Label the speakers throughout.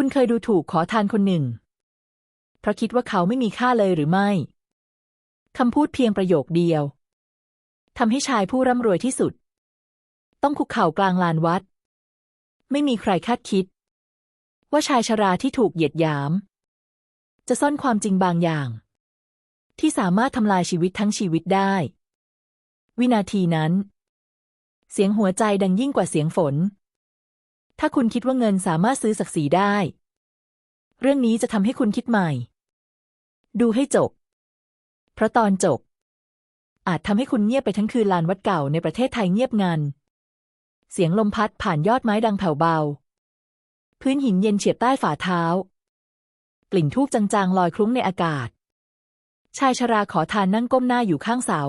Speaker 1: คุณเคยดูถูกขอทานคนหนึ่ง เพราะคิดว่าเขาไม่มีค่าเลยหรือไม่คำพูดเพียงประโยคเดียวทำให้ชายผู้ร่ำรวยที่สุด ต้องคุกเข่ากลางลานวัด ไม่มีใครคาดคิด ว่าชายชราที่ถูกเหยียดหยาม จะซ่อนความจริงบางอย่าง ที่สามารถทำลายชีวิตทั้งชีวิตได้ วินาทีนั้น เสียงหัวใจดังยิ่งกว่าเสียงฝน ถ้าคุณคิดว่าเงินสามารถซื้อศักดิ์ศรีได้ เรื่องนี้จะทำให้คุณคิดใหม่ ดูให้จบ เพราะตอนจบ อาจทำให้คุณเงียบไปทั้งคืนลานวัดเก่าในประเทศไทยเงียบงัน เสียงลมพัดผ่านยอดไม้ดังแผ่วเบา พื้นหินเย็นเฉียบใต้ฝ่าเท้า กลิ่นทูบจางๆ ลอยคลุ้งในอากาศ ชายชราขอทานนั่งก้มหน้าอยู่ข้างเสา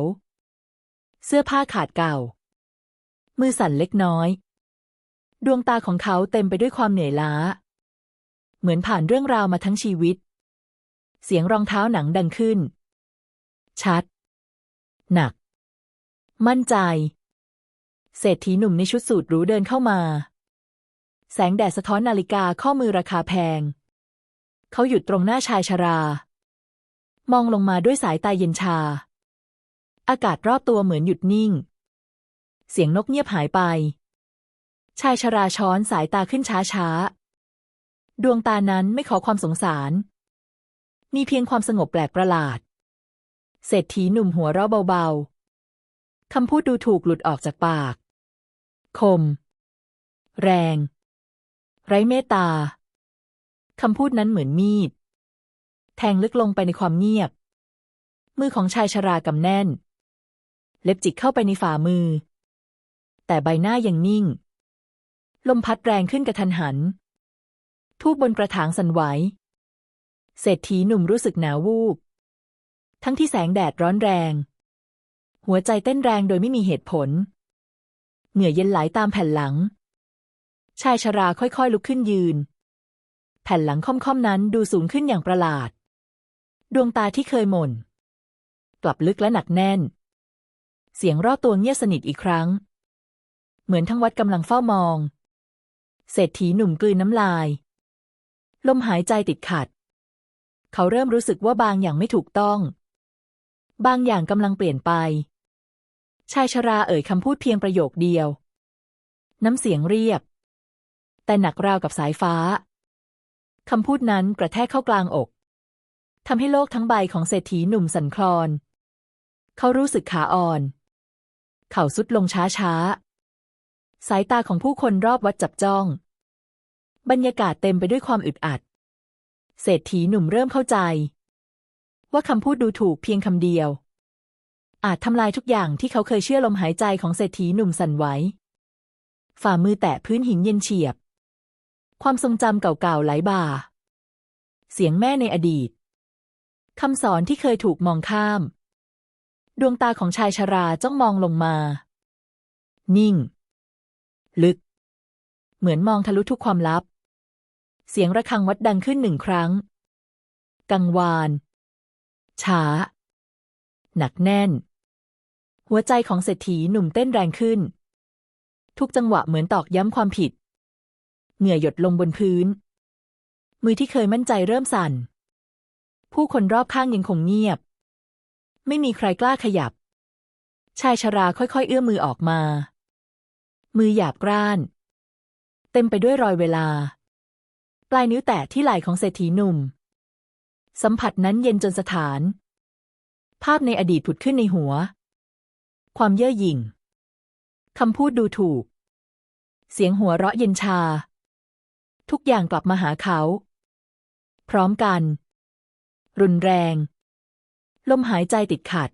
Speaker 1: เสื้อผ้าขาดเก่า มือสั่นเล็กน้อย ดวงตาของเขาเต็มไปด้วยความเหนื่อยล้า เหมือนผ่านเรื่องราวมาทั้งชีวิต เสียงรองเท้าหนังดังขึ้น ชัด หนัก มั่นใจ เศรษฐีหนุ่มในชุดสูทหรูเดินเข้ามา แสงแดดสะท้อนนาฬิกาข้อมือราคาแพง เขาหยุดตรงหน้าชายชรา มองลงมาด้วยสายตาเย็นชา อากาศรอบตัวเหมือนหยุดนิ่ง เสียงนกเงียบหายไป ชายชราช้อนสายตาขึ้นช้าช้า ดวงตานั้นไม่ขอความสงสาร มีเพียงความสงบแปลกประหลาด เศรษฐีหนุ่มหัวเราะเบาๆ คำพูดดูถูกหลุดออกจากปาก คม แรง ไร้เมตตา คำพูดนั้นเหมือนมีด แทงลึกลงไปในความเงียบ มือของชายชรากำแน่น เล็บจิกเข้าไปในฝ่ามือ แต่ใบหน้ายังนิ่ง ลมพัดแรงขึ้นกระทันหัน ทูบบนกระถางสั่นไหว เศรษฐีหนุ่มรู้สึกหนาววูบ ทั้งที่แสงแดดร้อนแรง หัวใจเต้นแรงโดยไม่มีเหตุผล เหงื่อเย็นไหลตามแผ่นหลัง ชายชราค่อยๆลุกขึ้นยืน แผ่นหลังค่อมๆนั้นดูสูงขึ้นอย่างประหลาด ดวงตาที่เคยหม่น กลับลึกและหนักแน่น เสียงรอบตัวเงียบสนิทอีกครั้ง เหมือนทั้งวัดกำลังเฝ้ามอง เศรษฐีหนุ่มกลืนน้ำลาย ลมหายใจติดขัด เขาเริ่มรู้สึกว่าบางอย่างไม่ถูกต้อง บางอย่างกำลังเปลี่ยนไป ชายชราเอ่ยคำพูดเพียงประโยคเดียว น้ำเสียงเรียบ แต่หนักราวกับสายฟ้าคำพูดนั้นกระแทกเข้ากลางอกทำให้โลกทั้งใบของเศรษฐีหนุ่มสั่นคลอน เขารู้สึกขาอ่อน เข่าสุดลงช้าช้าๆ สายตาของผู้คนรอบวัดจับจ้อง บรรยากาศเต็มไปด้วยความอึดอัด เศรษฐีหนุ่มเริ่มเข้าใจ ว่าคำพูดดูถูกเพียงคำเดียว อาจทำลายทุกอย่างที่เขาเคยเชื่อลมหายใจของเศรษฐีหนุ่มสั่นไหวฝ่ามือแตะพื้นหินเย็นเฉียบ ความทรงจำเก่าๆไหลบ่า เสียงแม่ในอดีตคำสอนที่เคยถูกมองข้าม ดวงตาของชายชราจ้องมองลงมา นิ่ง ลึก เหมือนมองทะลุทุกความลับ เสียงระฆังวัดดังขึ้นหนึ่งครั้ง กังวาน ช้า หนักแน่น หัวใจของเศรษฐีหนุ่มเต้นแรงขึ้น ทุกจังหวะเหมือนตอกย้ำความผิด เหงื่อหยดลงบนพื้น มือที่เคยมั่นใจเริ่มสั่น ผู้คนรอบข้างยังคงเงียบ ไม่มีใครกล้าขยับชายชราค่อยๆ เอื้อมมือออกมา มือหยาบกร้าน เต็มไปด้วยรอยเวลา ปลายนิ้วแตะที่ไหล่ของเศรษฐีหนุ่ม สัมผัสนั้นเย็นจนสถาน ภาพในอดีตผุดขึ้นในหัว ความเย่อหยิ่งคำพูดดูถูก เสียงหัวเราะเย็นชา ทุกอย่างกลับมาหาเขา พร้อมกัน รุนแรง ลมหายใจติดขัด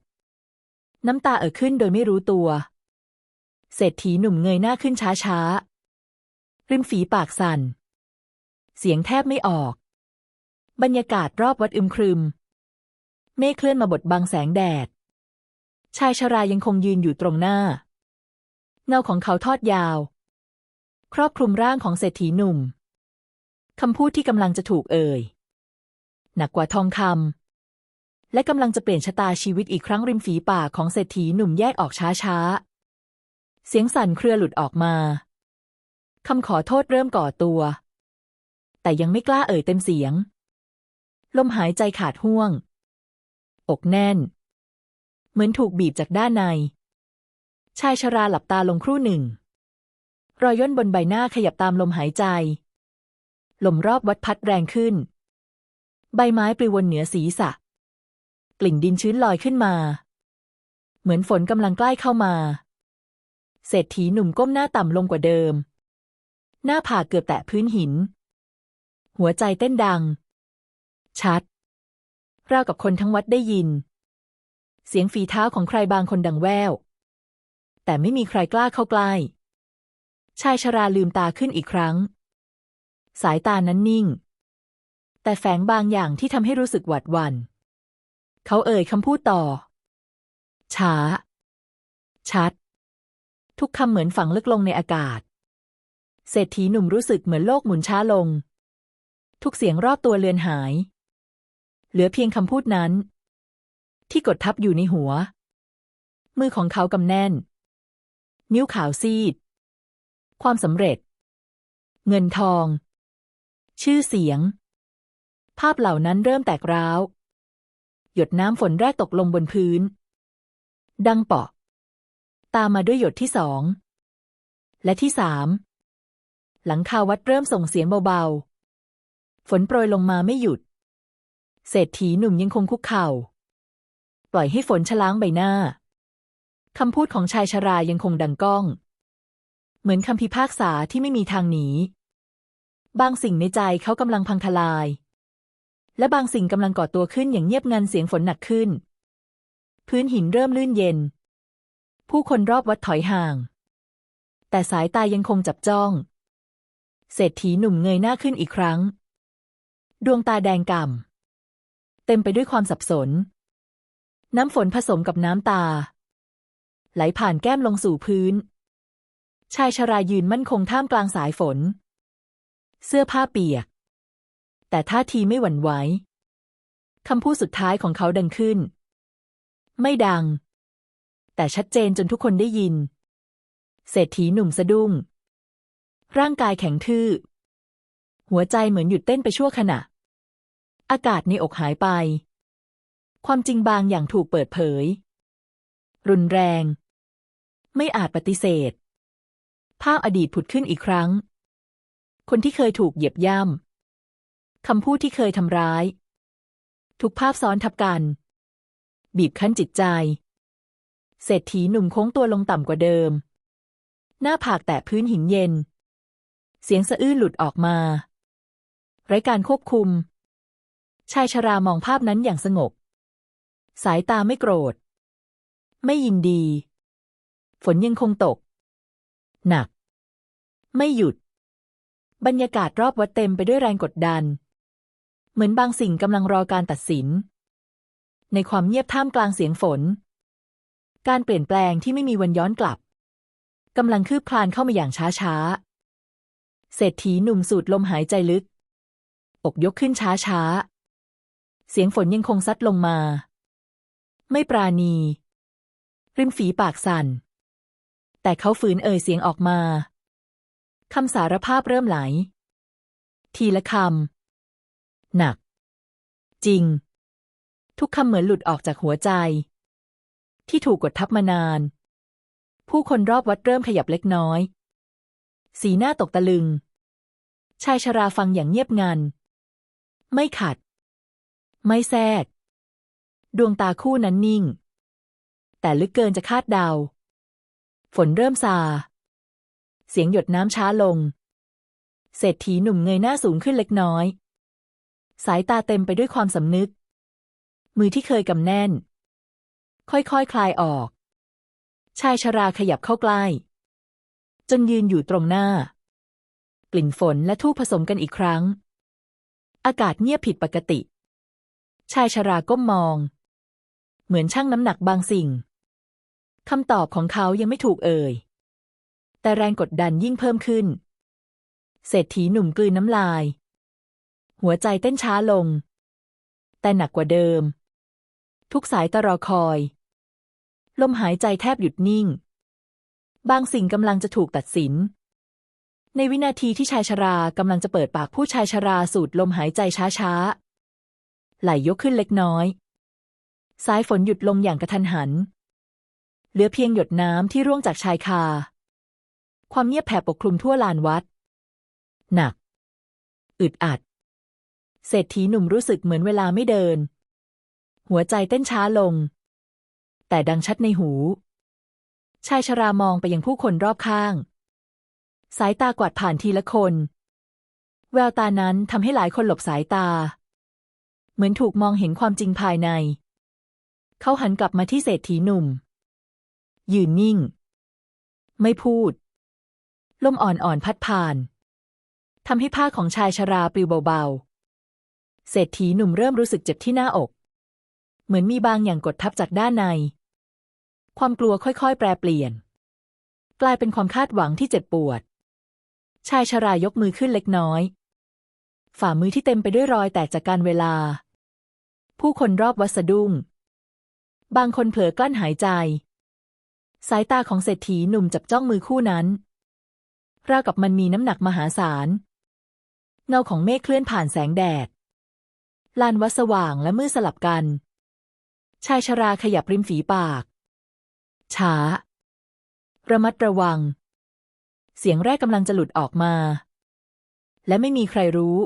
Speaker 1: น้ำตาเอ่อขึ้นโดยไม่รู้ตัว เศรษฐีหนุ่มเงยหน้าขึ้นช้าช้าๆริมฝีปากสั่น เสียงแทบไม่ออก บรรยากาศรอบวัดอึมครึม เมฆเคลื่อนมาบดบังแสงแดด ชายชรายังคงยืนอยู่ตรงหน้า เงาของเขาทอดยาว ครอบคลุมร่างของเศรษฐีหนุ่ม คำพูดที่กำลังจะถูกเอ่ย หนักกว่าทองคำและกำลังจะเปลี่ยนชะตาชีวิตอีกครั้งริมฝีปากของเศรษฐีหนุ่มแยกออกช้าๆ เสียงสั่นเครือหลุดออกมาคำขอโทษเริ่มก่อตัว แต่ยังไม่กล้าเอ่ยเต็มเสียง ลมหายใจขาดห่วง อกแน่น เหมือนถูกบีบจากด้านใน ชายชราหลับตาลงครู่หนึ่ง รอยย่นบนใบหน้าขยับตามลมหายใจ ลมรอบวัดพัดแรงขึ้น ใบไม้ปลิววนเหนือศีรษะ กลิ่นดินชื้นลอยขึ้นมา เหมือนฝนกำลังใกล้เข้ามา เศรษฐีหนุ่มก้มหน้าต่ำลงกว่าเดิม หน้าผากเกือบแตะพื้นหิน หัวใจเต้นดัง ชัด ราวกับคนทั้งวัดได้ยิน เสียงฝีเท้าของใครบางคนดังแว่วแต่ไม่มีใครกล้าเข้าใกล้ ชายชราลืมตาขึ้นอีกครั้ง สายตานั้นนิ่ง แต่แฝงบางอย่างที่ทำให้รู้สึกหวาดหวั่น เขาเอ่ยคำพูดต่อ ช้า ชัด ทุกคำเหมือนฝังลึกลงในอากาศ เศรษฐีหนุ่มรู้สึกเหมือนโลกหมุนช้าลง ทุกเสียงรอบตัวเลือนหาย เหลือเพียงคำพูดนั้น ที่กดทับอยู่ในหัว มือของเขากำแน่น นิ้วขาวซีด ความสำเร็จ เงินทอง ชื่อเสียง ภาพเหล่านั้นเริ่มแตกร้าว หยดน้ำฝนแรกตกลงบนพื้น ดังเปาะ ตามมาด้วยหยดที่สอง และที่สาม หลังคาวัดเริ่มส่งเสียงเบาๆ ฝนโปรยลงมาไม่หยุด เศรษฐีหนุ่มยังคงคุกเข่า ปล่อยให้ฝนชล้างใบหน้า คำพูดของชายชรายังคงดังก้อง เหมือนคำพิพากษาที่ไม่มีทางหนี บางสิ่งในใจเขากำลังพังทลาย และบางสิ่งกำลังก่อตัวขึ้นอย่างเงียบงันเสียงฝนหนักขึ้น พื้นหินเริ่มลื่นเย็น ผู้คนรอบวัดถอยห่าง แต่สายตายังคงจับจ้อง เศรษฐีหนุ่มเงยหน้าขึ้นอีกครั้ง ดวงตาแดงก่ำเต็มไปด้วยความสับสน น้ำฝนผสมกับน้ำตา ไหลผ่านแก้มลงสู่พื้น ชายชรายืนมั่นคงท่ามกลางสายฝน เสื้อผ้าเปียก แต่ท่าทีไม่หวั่นไหวคำพูดสุดท้ายของเขาดังขึ้น ไม่ดัง แต่ชัดเจนจนทุกคนได้ยิน เศรษฐีหนุ่มสะดุ้ง ร่างกายแข็งทื่อ หัวใจเหมือนหยุดเต้นไปชั่วขณะ อากาศในอกหายไป ความจริงบางอย่างถูกเปิดเผย รุนแรง ไม่อาจปฏิเสธ ภาพอดีตผุดขึ้นอีกครั้ง คนที่เคยถูกเหยียบย่ำคำพูดที่เคยทำร้าย ทุกภาพซ้อนทับกัน บีบคั้นจิตใจ เศรษฐีหนุ่มโค้งตัวลงต่ำกว่าเดิม หน้าผากแตะพื้นหินเย็น เสียงสะอื้นหลุดออกมา ไร้การควบคุม ชายชรามองภาพนั้นอย่างสงบ สายตาไม่โกรธ ไม่ยินดี ฝนยังคงตก หนัก ไม่หยุด บรรยากาศรอบวัดเต็มไปด้วยแรงกดดัน เหมือนบางสิ่งกำลังรอการตัดสิน ในความเงียบท่ามกลางเสียงฝน การเปลี่ยนแปลงที่ไม่มีวันย้อนกลับกำลังคืบคลานเข้ามาอย่างช้าๆเศรษฐีหนุ่มสูดลมหายใจลึก อกยกขึ้นช้าๆเสียงฝนยังคงซัดลงมา ไม่ปราณี ริมฝีปากสั่น แต่เขาฝืนเอ่ยเสียงออกมาคำสารภาพเริ่มไหล ทีละคำ หนัก จริง ทุกคำเหมือนหลุดออกจากหัวใจ ที่ถูกกดทับมานาน ผู้คนรอบวัดเริ่มขยับเล็กน้อย สีหน้าตกตะลึง ชายชราฟังอย่างเงียบงัน ไม่ขัด ไม่แทรก ดวงตาคู่นั้นนิ่ง แต่ลึกเกินจะคาดเดา ฝนเริ่มซา เสียงหยดน้ำช้าลง เศรษฐีหนุ่มเงยหน้าสูงขึ้นเล็กน้อย สายตาเต็มไปด้วยความสำนึก มือที่เคยกำแน่น ค่อยๆคคลายออก ชายชราขยับเข้าใกล้ จนยืนอยู่ตรงหน้า กลิ่นฝนและทูบผสมกันอีกครั้ง อากาศเงียบผิดปกติ ชายชราก้มมอง เหมือนช่างน้ำหนักบางสิ่งคำตอบของเขายังไม่ถูกเอ่ย แต่แรงกดดันยิ่งเพิ่มขึ้น เศรษฐีหนุ่มกลืนน้ำลาย หัวใจเต้นช้าลง แต่หนักกว่าเดิม ทุกสายตรอคอย ลมหายใจแทบหยุดนิ่ง บางสิ่งกำลังจะถูกตัดสิน ในวินาทีที่ชายชรากำลังจะเปิดปากพูดชายชราสูดลมหายใจช้าๆ ไหลยกขึ้นเล็กน้อย สายฝนหยุดลงอย่างกระทันหัน เหลือเพียงหยดน้ำที่ร่วงจากชายคา ความเงียบแผ่ปกคลุมทั่วลานวัด หนัก อึดอัดเศรษฐีหนุ่มรู้สึกเหมือนเวลาไม่เดิน หัวใจเต้นช้าลง แต่ดังชัดในหู ชายชรามองไปยังผู้คนรอบข้าง สายตากวาดผ่านทีละคน แววตานั้นทำให้หลายคนหลบสายตา เหมือนถูกมองเห็นความจริงภายใน เขาหันกลับมาที่เศรษฐีหนุ่ม ยืนนิ่ง ไม่พูด ลมอ่อนๆพัดผ่านทำให้ผ้าของชายชราปลิวเบาๆ เศรษฐีหนุ่มเริ่มรู้สึกเจ็บที่หน้าอก เหมือนมีบางอย่างกดทับจากด้านใน ความกลัวค่อยๆ แปรเปลี่ยน กลายเป็นความคาดหวังที่เจ็บปวด ชายชรายกมือขึ้นเล็กน้อย ฝ่ามือที่เต็มไปด้วยรอยแตกจากการเวลา ผู้คนรอบวัดสะดุ้ง บางคนเผลอกลั้นหายใจ สายตาของเศรษฐีหนุ่มจับจ้องมือคู่นั้นราวกับมันมีน้ำหนักมหาศาล เงาของเมฆเคลื่อนผ่านแสงแดด ลานวัดสว่างและมืดสลับกัน ชายชราขยับริมฝีปาก ช้า ระมัดระวัง เสียงแรกกำลังจะหลุดออกมา และไม่มีใครรู้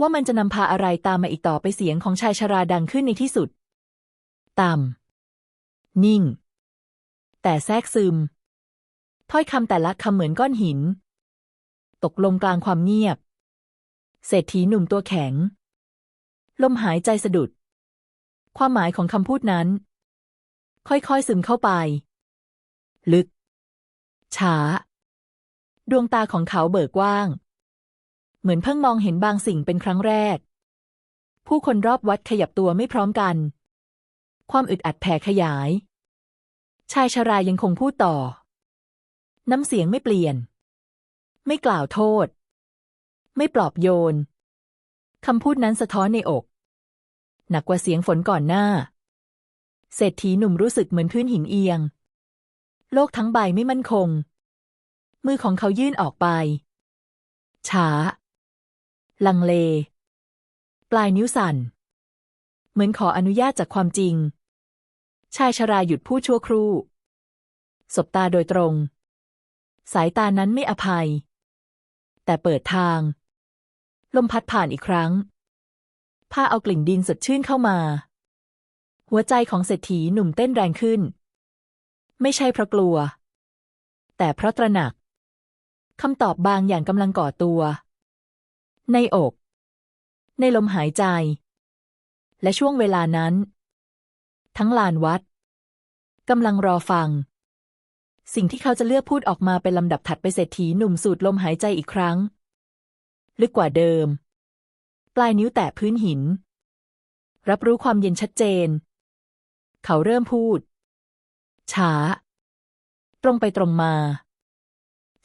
Speaker 1: ว่ามันจะนำพาอะไรตามมาอีกต่อไปเสียงของชายชราดังขึ้นในที่สุด ต่ำ นิ่ง แต่แทรกซึม ถ้อยคำแต่ละคำเหมือนก้อนหิน ตกลงกลางความเงียบ เศรษฐีหนุ่มตัวแข็ง ลมหายใจสะดุด ความหมายของคำพูดนั้น ค่อยๆซึมเข้าไป ลึก ช้า ดวงตาของเขาเบิกกว้าง เหมือนเพิ่งมองเห็นบางสิ่งเป็นครั้งแรก ผู้คนรอบวัดขยับตัวไม่พร้อมกัน ความอึดอัดแผ่ขยาย ชายชรายังคงพูดต่อ น้ำเสียงไม่เปลี่ยน ไม่กล่าวโทษ ไม่ปลอบโยนคำพูดนั้นสะท้อนในอก หนักกว่าเสียงฝนก่อนหน้า เศรษฐีหนุ่มรู้สึกเหมือนพื้นหินเอียง โลกทั้งใบไม่มั่นคง มือของเขายื่นออกไป ช้า ลังเล ปลายนิ้วสั่น เหมือนขออนุญาตจากความจริง ชายชราหยุดพูดชั่วครู่ สบตาโดยตรง สายตานั้นไม่อภัย แต่เปิดทาง ลมพัดผ่านอีกครั้ง พาเอากลิ่นดินสดชื่นเข้ามา หัวใจของเศรษฐีหนุ่มเต้นแรงขึ้น ไม่ใช่เพราะกลัว แต่เพราะตระหนักคำตอบบางอย่างกำลังก่อตัว ในอก ในลมหายใจ และช่วงเวลานั้น ทั้งลานวัดกำลังรอฟัง สิ่งที่เขาจะเลือกพูดออกมาเป็นลำดับถัดไปเศรษฐีหนุ่มสูดลมหายใจอีกครั้ง ลึกกว่าเดิม ลายนิ้วแตะพื้นหิน รับรู้ความเย็นชัดเจน เขาเริ่มพูด ช้า ตรงไปตรงมา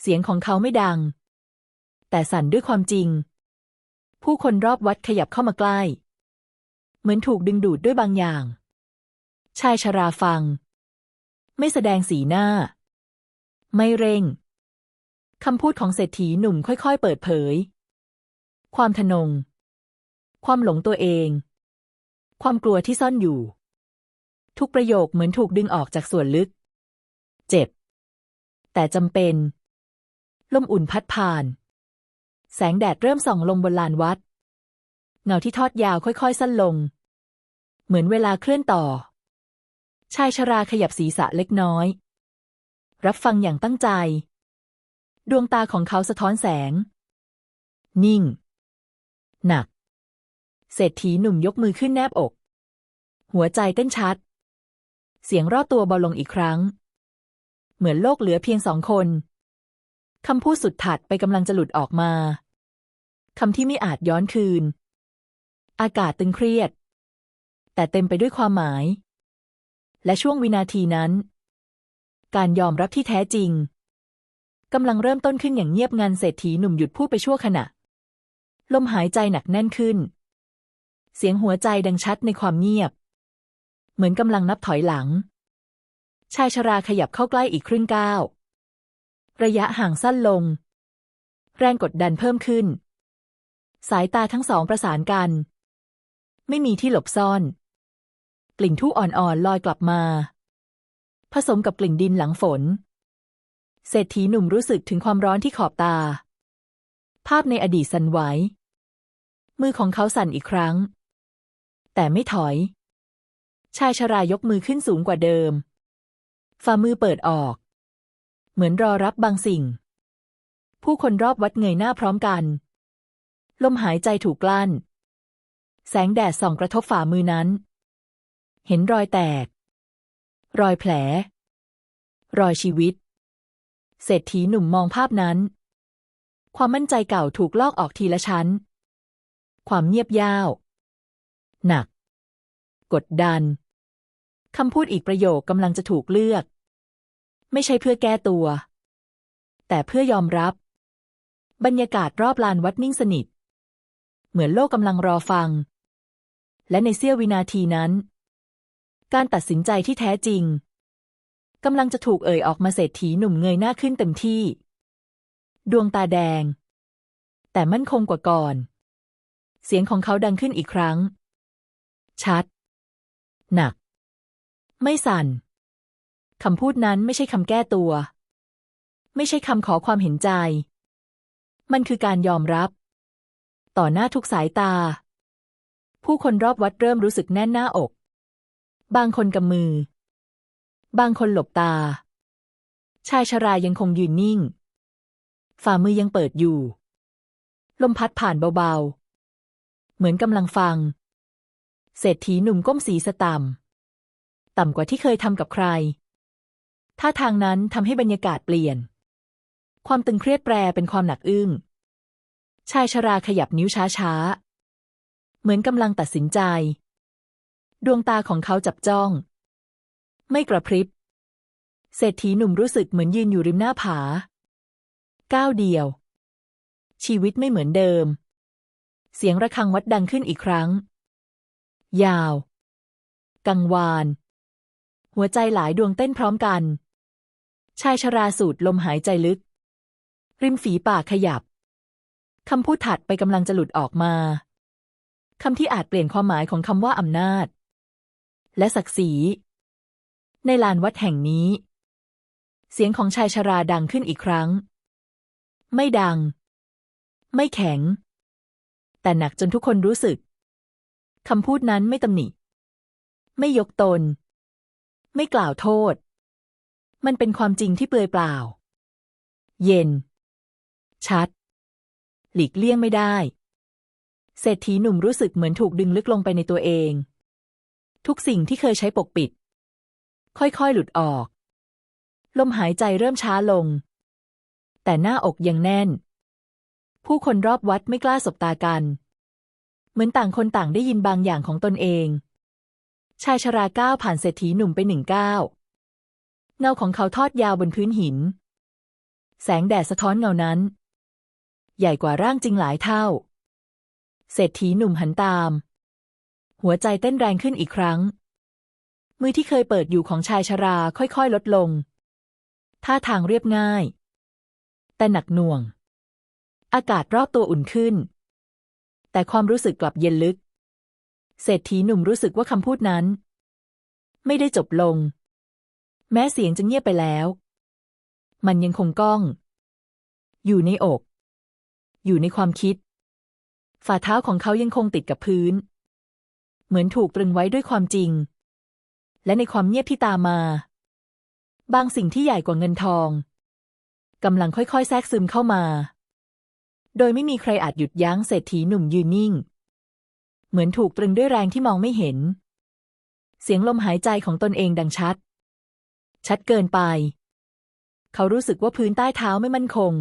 Speaker 1: เสียงของเขาไม่ดัง แต่สั่นด้วยความจริง ผู้คนรอบวัดขยับเข้ามาใกล้ เหมือนถูกดึงดูดด้วยบางอย่าง ชายชราฟัง ไม่แสดงสีหน้า ไม่เร่งคำพูดของเศรษฐีหนุ่มค่อยๆ เปิดเผย ความทะนง ความหลงตัวเอง ความกลัวที่ซ่อนอยู่ ทุกประโยคเหมือนถูกดึงออกจากส่วนลึก เจ็บ แต่จำเป็น ลมอุ่นพัดผ่าน แสงแดดเริ่มส่องลงบนลานวัด เงาที่ทอดยาวค่อยๆ สั้นลง เหมือนเวลาเคลื่อนต่อ ชายชราขยับศีรษะเล็กน้อย รับฟังอย่างตั้งใจ ดวงตาของเขาสะท้อนแสง นิ่ง หนัก เศรษฐีหนุ่มยกมือขึ้นแนบอก หัวใจเต้นชัด เสียงรอบตัวเบาลงอีกครั้ง เหมือนโลกเหลือเพียงสองคนคำพูดสุดถัดไปกำลังจะหลุดออกมาคำที่ไม่อาจย้อนคืน อากาศตึงเครียด แต่เต็มไปด้วยความหมาย และช่วงวินาทีนั้น การยอมรับที่แท้จริงกำลังเริ่มต้นขึ้นอย่างเงียบงันเศรษฐีหนุ่มหยุดพูดไปชั่วขณะ ลมหายใจหนักแน่นขึ้น เสียงหัวใจดังชัดในความเงียบ เหมือนกำลังนับถอยหลัง ชายชราขยับเข้าใกล้อีกครึ่งก้าว ระยะห่างสั้นลง แรงกดดันเพิ่มขึ้น สายตาทั้งสองประสานกัน ไม่มีที่หลบซ่อน กลิ่นทู่อ่อนๆลอยกลับมา ผสมกับกลิ่นดินหลังฝน เศรษฐีหนุ่มรู้สึกถึงความร้อนที่ขอบตา ภาพในอดีตสั่นไหวมือของเขาสั่นอีกครั้ง แต่ไม่ถอย ชายชรายกมือขึ้นสูงกว่าเดิม ฝ่ามือเปิดออก เหมือนรอรับบางสิ่ง ผู้คนรอบวัดเงยหน้าพร้อมกัน ลมหายใจถูกกลั้น แสงแดดส่องกระทบฝ่ามือนั้น เห็นรอยแตก รอยแผล รอยชีวิต เศรษฐีหนุ่มมองภาพนั้น ความมั่นใจเก่าถูกลอกออกทีละชั้น ความเงียบยาว หนัก กดดันคำพูดอีกประโยคกำลังจะถูกเลือก ไม่ใช่เพื่อแก้ตัว แต่เพื่อยอมรับ บรรยากาศรอบลานวัดนิ่งสนิท เหมือนโลกกำลังรอฟัง และในเสี้ยววินาทีนั้น การตัดสินใจที่แท้จริงกำลังจะถูกเอ่ยออกมาเศรษฐีหนุ่มเงยหน้าขึ้นเต็มที่ ดวงตาแดง แต่มั่นคงกว่าก่อน เสียงของเขาดังขึ้นอีกครั้ง ชัด หนัก ไม่สั่นคำพูดนั้นไม่ใช่คำแก้ตัว ไม่ใช่คำขอความเห็นใจ มันคือการยอมรับ ต่อหน้าทุกสายตา ผู้คนรอบวัดเริ่มรู้สึกแน่นหน้าอก บางคนกำมือ บางคนหลบตา ชายชรายังคงยืนนิ่ง ฝ่ามือยังเปิดอยู่ ลมพัดผ่านเบาๆ เหมือนกำลังฟัง เศรษฐีหนุ่มก้มศีรษะต่ำต่ำกว่าที่เคยทำกับใคร ท่าทางนั้นทำให้บรรยากาศเปลี่ยน ความตึงเครียดแปรเป็นความหนักอึ้ง ชายชราขยับนิ้วช้าๆ เหมือนกำลังตัดสินใจ ดวงตาของเขาจับจ้อง ไม่กระพริบ เศรษฐีหนุ่มรู้สึกเหมือนยืนอยู่ริมหน้าผา ก้าวเดียว ชีวิตไม่เหมือนเดิม เสียงระฆังวัดดังขึ้นอีกครั้ง ยาว กังวาน หัวใจหลายดวงเต้นพร้อมกัน ชายชราสูดลมหายใจลึก ริมฝีปากขยับ คำพูดถัดไปกำลังจะหลุดออกมา คำที่อาจเปลี่ยนความหมายของคำว่าอำนาจ และศักดิ์ศรี ในลานวัดแห่งนี้ เสียงของชายชราดังขึ้นอีกครั้ง ไม่ดัง ไม่แข็ง แต่หนักจนทุกคนรู้สึก คำพูดนั้นไม่ตำหนิ ไม่ยกตน ไม่กล่าวโทษ มันเป็นความจริงที่เปลือยเปล่า เย็น ชัด หลีกเลี่ยงไม่ได้ เศรษฐีหนุ่มรู้สึกเหมือนถูกดึงลึกลงไปในตัวเอง ทุกสิ่งที่เคยใช้ปกปิด ค่อยๆ หลุดออก ลมหายใจเริ่มช้าลง แต่หน้าอกยังแน่น ผู้คนรอบวัดไม่กล้าสบตากัน เหมือนต่างคนต่างได้ยินบางอย่างของตนเอง ชายชราก้าวผ่านเศรษฐีหนุ่มไปหนึ่งก้าวเงาของเขาทอดยาวบนพื้นหิน แสงแดดสะท้อนเงานั้น ใหญ่กว่าร่างจริงหลายเท่า เศรษฐีหนุ่มหันตาม หัวใจเต้นแรงขึ้นอีกครั้ง มือที่เคยเปิดอยู่ของชายชราค่อยๆ ลดลง ท่าทางเรียบง่าย แต่หนักหน่วง อากาศรอบตัวอุ่นขึ้น แต่ความรู้สึกกลับเย็นลึก เศรษฐีหนุ่มรู้สึกว่าคำพูดนั้น ไม่ได้จบลง แม้เสียงจะเงียบไปแล้ว มันยังคงก้อง อยู่ในอก อยู่ในความคิด ฝ่าเท้าของเขายังคงติดกับพื้น เหมือนถูกตรึงไว้ด้วยความจริง และในความเงียบที่ตามมา บางสิ่งที่ใหญ่กว่าเงินทองกำลังค่อยๆ แทรกซึมเข้ามา โดยไม่มีใครอาจหยุดยั้งเศรษฐีหนุ่มยืนนิ่ง เหมือนถูกตรึงด้วยแรงที่มองไม่เห็น เสียงลมหายใจของตนเองดังชัด ชัดเกินไป เขารู้สึกว่าพื้นใต้เท้าไม่มั่นคง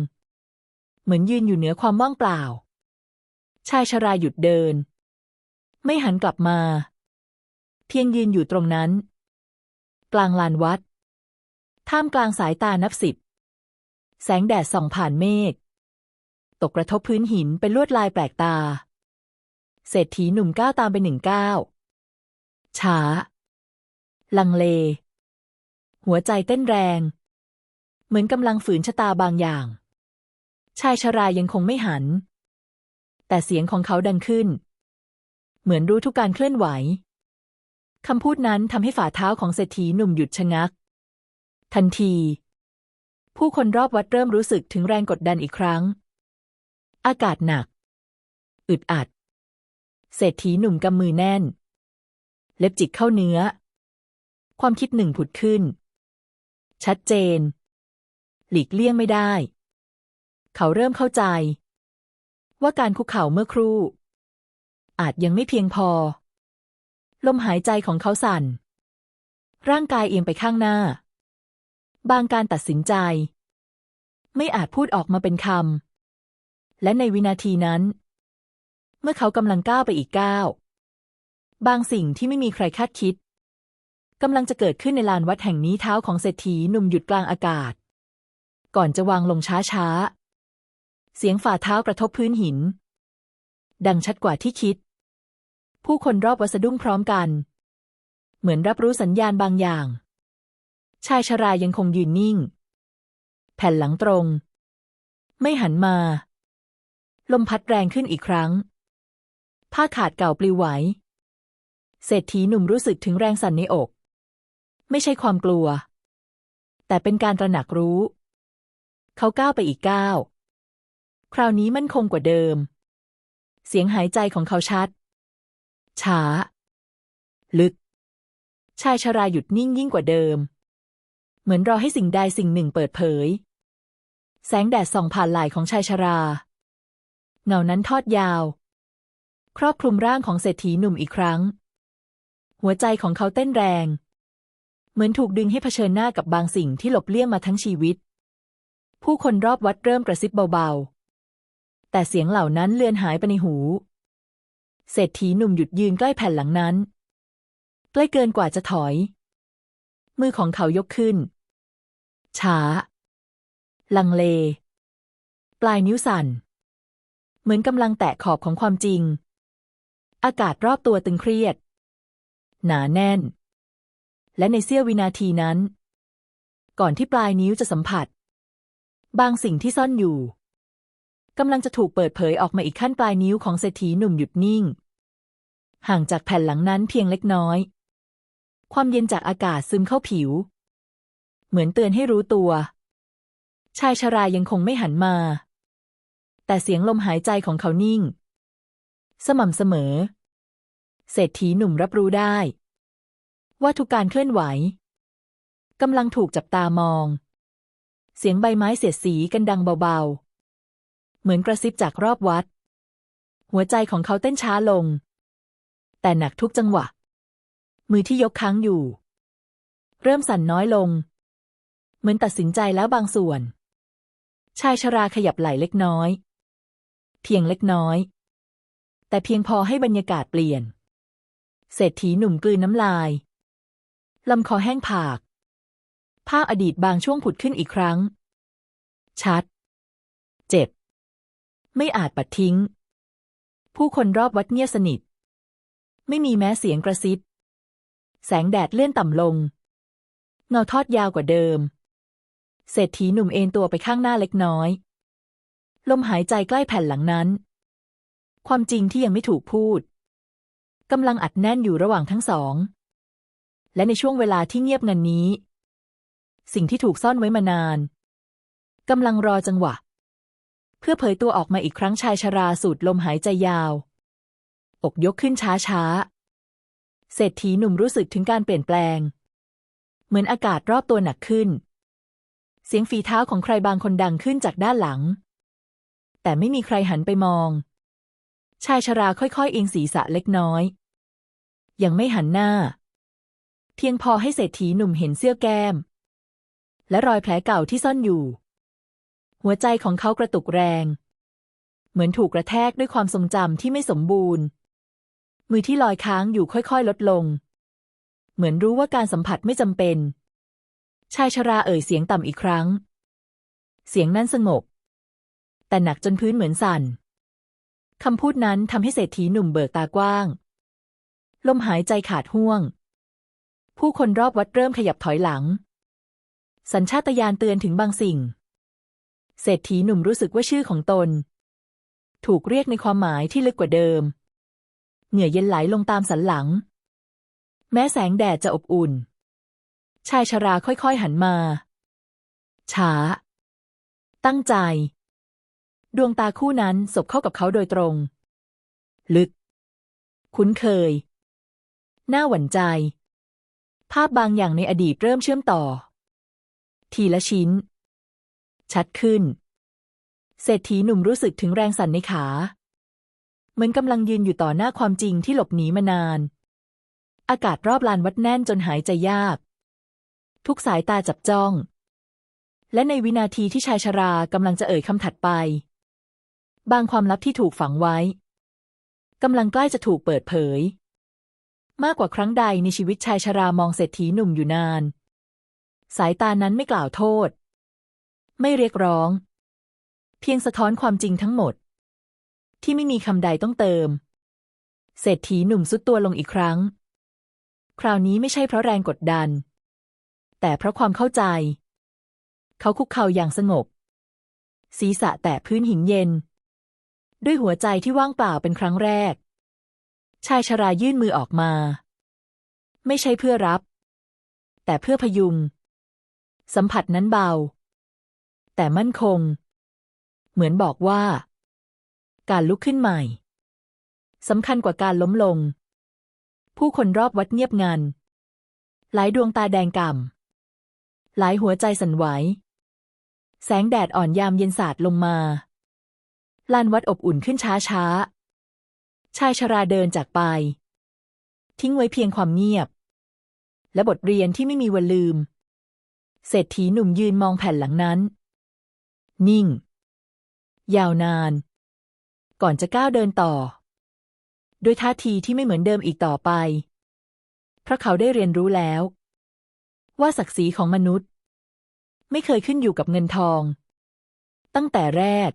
Speaker 1: เหมือนยืนอยู่เหนือความว่างเปล่า ชายชราหยุดเดิน ไม่หันกลับมา เพียงยืนอยู่ตรงนั้น กลางลานวัด ท่ามกลางสายตานับสิบ แสงแดดส่องผ่านเมฆ ตกกระทบพื้นหินเป็นลวดลายแปลกตา เศรษฐีหนุ่มก้าวตามไปหนึ่งก้าวช้า ลังเล หัวใจเต้นแรง เหมือนกำลังฝืนชะตาบางอย่าง ชายชรายังคงไม่หัน แต่เสียงของเขาดังขึ้น เหมือนรู้ทุกการเคลื่อนไหวคำพูดนั้นทำให้ฝ่าเท้าของเศรษฐีหนุ่มหยุดชะงัก ทันที ผู้คนรอบวัดเริ่มรู้สึกถึงแรงกดดันอีกครั้ง อากาศหนัก อึดอัด เศรษฐีหนุ่มกำมือแน่น เล็บจิกเข้าเนื้อ ความคิดหนึ่งผุดขึ้น ชัดเจน หลีกเลี่ยงไม่ได้ เขาเริ่มเข้าใจ ว่าการคุกเข่าเมื่อครู่ อาจยังไม่เพียงพอ ลมหายใจของเขาสั่น ร่างกายเอียงไปข้างหน้า บางการตัดสินใจ ไม่อาจพูดออกมาเป็นคำ และในวินาทีนั้น เมื่อเขากำลังก้าวไปอีกก้าวบางสิ่งที่ไม่มีใครคาดคิดกำลังจะเกิดขึ้นในลานวัดแห่งนี้เท้าของเศรษฐีหนุ่มหยุดกลางอากาศ ก่อนจะวางลงช้าๆ เสียงฝ่าเท้ากระทบพื้นหิน ดังชัดกว่าที่คิด ผู้คนรอบวัดสะดุ้งพร้อมกัน เหมือนรับรู้สัญญาณบางอย่าง ชายชรายังคงยืนนิ่ง แผ่นหลังตรง ไม่หันมา ลมพัดแรงขึ้นอีกครั้ง ผ้าขาดเก่าปลิวไหว เศรษฐีหนุ่มรู้สึกถึงแรงสั่นในอก ไม่ใช่ความกลัว แต่เป็นการตระหนักรู้ เขาก้าวไปอีกก้าว คราวนี้มั่นคงกว่าเดิม เสียงหายใจของเขาชัด ช้า ลึก ชายชราหยุดนิ่งยิ่งกว่าเดิม เหมือนรอให้สิ่งใดสิ่งหนึ่งเปิดเผย แสงแดดส่องผ่านไหล่ของชายชรา เงานั้นทอดยาว ครอบคลุมร่างของเศรษฐีหนุ่มอีกครั้ง หัวใจของเขาเต้นแรง เหมือนถูกดึงให้เผชิญหน้ากับบางสิ่งที่หลบเลี่ยงมาทั้งชีวิต ผู้คนรอบวัดเริ่มกระซิบเบาๆ แต่เสียงเหล่านั้นเลือนหายไปในหู เศรษฐีหนุ่มหยุดยืนใกล้แผ่นหลังนั้น ใกล้เกินกว่าจะถอย มือของเขายกขึ้น ช้า ลังเล ปลายนิ้วสั่น เหมือนกำลังแตะขอบของความจริง อากาศรอบตัวตึงเครียด หนาแน่น และในเสี้ยววินาทีนั้น ก่อนที่ปลายนิ้วจะสัมผัส บางสิ่งที่ซ่อนอยู่กำลังจะถูกเปิดเผยออกมาอีกขั้นปลายนิ้วของเศรษฐีหนุ่มหยุดนิ่ง ห่างจากแผ่นหลังนั้นเพียงเล็กน้อย ความเย็นจากอากาศซึมเข้าผิว เหมือนเตือนให้รู้ตัว ชายชรายังคงไม่หันมา แต่เสียงลมหายใจของเขานิ่ง สม่ำเสมอ เศรษฐีหนุ่มรับรู้ได้ ว่าทุกการเคลื่อนไหวกำลังถูกจับตามอง เสียงใบไม้เสียดสีกันดังเบาๆ เหมือนกระซิบจากรอบวัด หัวใจของเขาเต้นช้าลง แต่หนักทุกจังหวะ มือที่ยกค้างอยู่ เริ่มสั่นน้อยลง เหมือนตัดสินใจแล้วบางส่วน ชายชราขยับไหล่เล็กน้อย เพียงเล็กน้อย แต่เพียงพอให้บรรยากาศเปลี่ยน เศรษฐีหนุ่มกลืนน้ำลาย ลำคอแห้งผาก ภาพอดีตบางช่วงผุดขึ้นอีกครั้ง ชัด เจ็บ ไม่อาจปัดทิ้ง ผู้คนรอบวัดเงียบสนิท ไม่มีแม้เสียงกระซิบ แสงแดดเลื่อนต่ำลง เงาทอดยาวกว่าเดิม เศรษฐีหนุ่มเอนตัวไปข้างหน้าเล็กน้อย ลมหายใจใกล้แผ่นหลังนั้น ความจริงที่ยังไม่ถูกพูดกำลังอัดแน่นอยู่ระหว่างทั้งสอง และในช่วงเวลาที่เงียบงันนี้ สิ่งที่ถูกซ่อนไว้มานานกำลังรอจังหวะ เพื่อเผยตัวออกมาอีกครั้งชายชราสูดลมหายใจยาว อกยกขึ้นช้าช้าเศรษฐีหนุ่มรู้สึกถึงการเปลี่ยนแปลง เหมือนอากาศรอบตัวหนักขึ้น เสียงฝีเท้าของใครบางคนดังขึ้นจากด้านหลัง แต่ไม่มีใครหันไปมอง ชายชราค่อยๆเอียงศีรษะเล็กน้อย ยังไม่หันหน้า เพียงพอให้เศรษฐีหนุ่มเห็นเสื้อแก้ม และรอยแผลเก่าที่ซ่อนอยู่ หัวใจของเขากระตุกแรง เหมือนถูกกระแทกด้วยความทรงจำที่ไม่สมบูรณ์ มือที่ลอยค้างอยู่ค่อยๆ ลดลง เหมือนรู้ว่าการสัมผัสไม่จำเป็น ชายชราเอ่ยเสียงต่ำอีกครั้ง เสียงนั้นสงบ แต่หนักจนพื้นเหมือนสั่นคำพูดนั้นทำให้เศรษฐีหนุ่มเบิกตากว้าง ลมหายใจขาดห่วง ผู้คนรอบวัดเริ่มขยับถอยหลัง สัญชาตญาณเตือนถึงบางสิ่ง เศรษฐีหนุ่มรู้สึกว่าชื่อของตน ถูกเรียกในความหมายที่ลึกกว่าเดิม เหงื่อเย็นไหลลงตามสันหลัง แม้แสงแดดจะอบอุ่น ชายชราค่อยๆหันมา ช้า ตั้งใจ ดวงตาคู่นั้นสบเข้ากับเขาโดยตรง ลึก คุ้นเคยน่าหวั่นใจ ภาพบางอย่างในอดีตเริ่มเชื่อมต่อ ทีละชิ้น ชัดขึ้น เศรษฐีหนุ่มรู้สึกถึงแรงสั่นในขา เหมือนกำลังยืนอยู่ต่อหน้าความจริงที่หลบหนีมานาน อากาศรอบลานวัดแน่นจนหายใจยาก ทุกสายตาจับจ้องและในวินาทีที่ชายชรากำลังจะเอ่ยคำถัดไป บางความลับที่ถูกฝังไว้กำลังใกล้จะถูกเปิดเผย มากกว่าครั้งใดในชีวิตชายชรามองเศรษฐีหนุ่มอยู่นาน สายตานั้นไม่กล่าวโทษ ไม่เรียกร้อง เพียงสะท้อนความจริงทั้งหมด ที่ไม่มีคำใดต้องเติม เศรษฐีหนุ่มสุดตัวลงอีกครั้ง คราวนี้ไม่ใช่เพราะแรงกดดัน แต่เพราะความเข้าใจ เขาคุกเข่าอย่างสงบ ศีรษะแตะพื้นหินเย็น ด้วยหัวใจที่ว่างเปล่าเป็นครั้งแรก ชายชรายื่นมือออกมา ไม่ใช่เพื่อรับ แต่เพื่อพยุง สัมผัสนั้นเบา แต่มั่นคง เหมือนบอกว่า การลุกขึ้นใหม่สำคัญกว่าการล้มลง ผู้คนรอบวัดเงียบงัน หลายดวงตาแดงก่ำหลายหัวใจสั่นไหว แสงแดดอ่อนยามเย็นสาดลงมา ลานวัดอบอุ่นขึ้นช้าช้า ชายชราเดินจากไป ทิ้งไว้เพียงความเงียบ และบทเรียนที่ไม่มีวันลืม เศรษฐีหนุ่มยืนมองแผ่นหลังนั้น นิ่ง ยาวนาน ก่อนจะก้าวเดินต่อ ด้วยท่าทีที่ไม่เหมือนเดิมอีกต่อไป เพราะเขาได้เรียนรู้แล้ว ว่าศักดิ์ศรีของมนุษย์ ไม่เคยขึ้นอยู่กับเงินทอง ตั้งแต่แรก